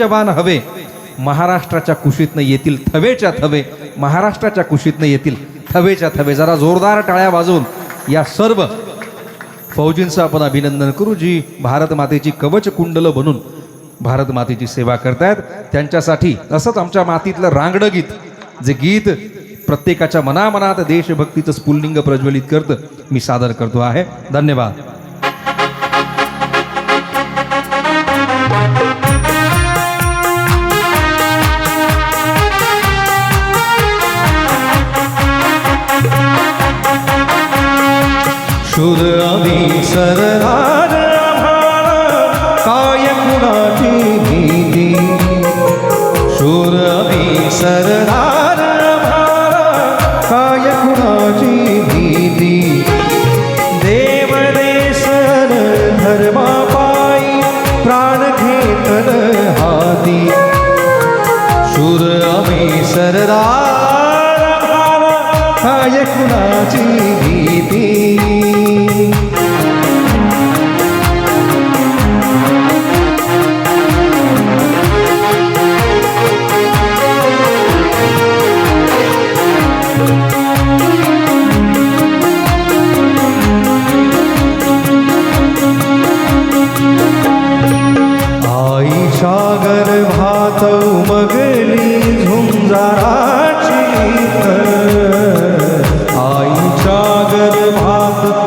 जवान हवे महाराष्ट्राच्या कुशीतनं येतील थवेच्या थवे महाराष्ट्राच्या कुशीतनं येतील थवेच्या थवे. जरा जोरदार टाळ्या वाजवून या सर्व फौजींचं आपण अभिनंदन करू जी भारत मातेची कवच कुंडलं बनून भारत मातेची सेवा करतायत. त्यांच्यासाठी असंच आमच्या मातीतलं रांगडं गीत जे गीत प्रत्येकाच्या मनामनात देशभक्तीचं स्फुल्लिंग प्रज्वलित करतं मी सादर करतो आहे. धन्यवाद. शूर सरदार आम्हाला काय कुणाची भीती। शूर सरदार आम्हाला काय कुणाची भीती। देव देसन धर्मा पायी प्राण घेतल हाती शूर आम्ही सरदार आम्हाला काय कुणा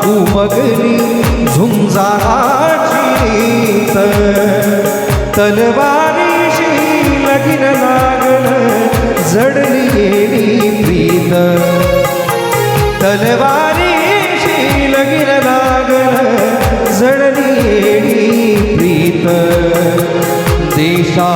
उमगली झुंजाराची तलवारीशी लगीन लागल जडली गेली प्रीत. तलवारीशी लगीन लागल जडली गेली प्रीत. देशा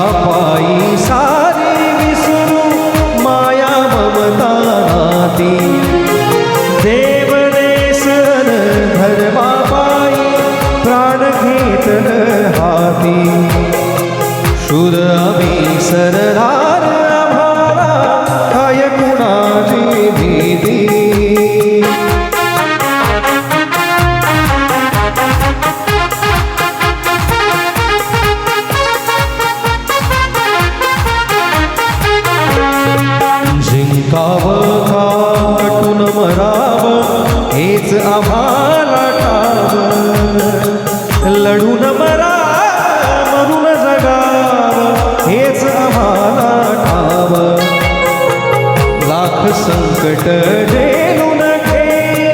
हेच आम्हाला ठाव लढून मरा मरून जगाव. हेच आम्हाला ठाव लाख संकट झेलून घे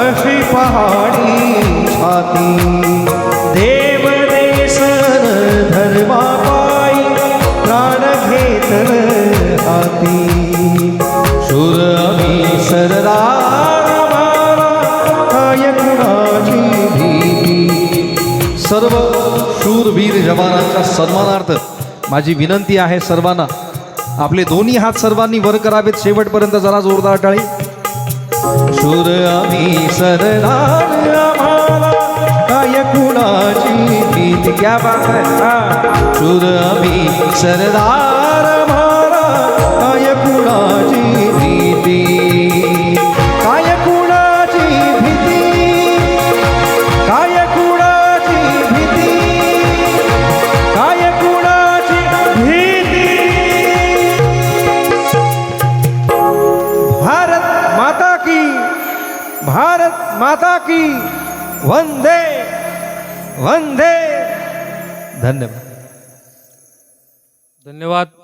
अशी पहाडी छाती. देवदेशन धर्मा पायी प्राण घेतन हाती. सर्व शूरवीर जवानांच्या सन्मानार्थ माझी विनंती आहे सर्वांना. आपले दोन्ही हात सर्वांनी वर करावेत. शेवटपर्यंत जरा जोरदार टाळी. शूर आम्ही सरदार काय कुणाची क्या बात शूर आम्ही सरदार की वंदे वंदे. धन्यवाद. धन्यवाद.